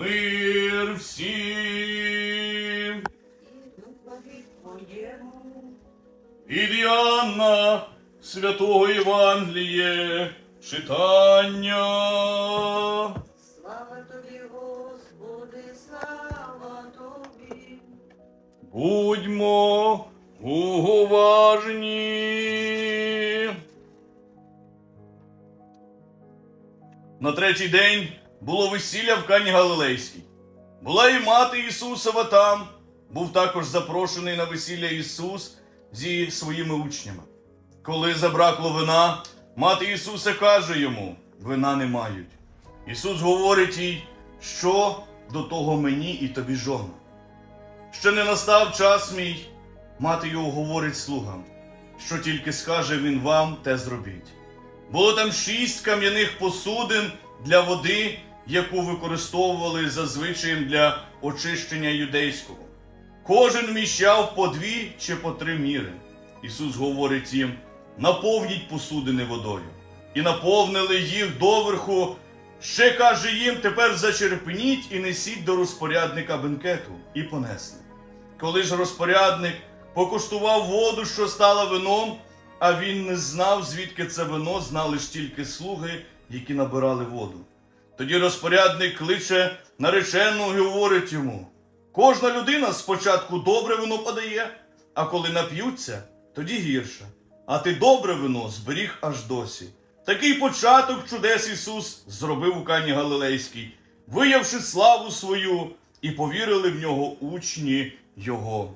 Мир всім! і духові твоєму. Від Святого Євангеліє читання. Слава тобі, Господи, слава тобі. Будьмо уважні. На третій день було весілля в Кані Галилейській. Була і мати Ісусова там. Був також запрошений на весілля Ісус зі своїми учнями. Коли забракло вина, мати Ісуса каже йому: вина не мають. Ісус говорить їй, що до того мені і тобі жона. Ще не настав час мій, мати його говорить слугам, що тільки скаже він вам, те зробіть. Було там шість кам'яних посудин для води, яку використовували за для очищення юдейського. Кожен вміщав по дві чи по три міри. Ісус говорить їм: наповніть посудини водою. І наповнили їх доверху. Ще каже їм: тепер зачерпніть і несіть до розпорядника бенкету, і понесли. Коли ж розпорядник покуштував воду, що стала вином, а він не знав, звідки це вино, знали ж тільки слуги, які набирали воду. Тоді розпорядник кличе наречену і говорить йому: кожна людина спочатку добре вино подає, а коли нап'ються, тоді гірше. А ти добре вино зберіг аж досі. Такий початок чудес Ісус зробив у Кані Галилейській, виявши славу свою, і повірили в нього учні Його.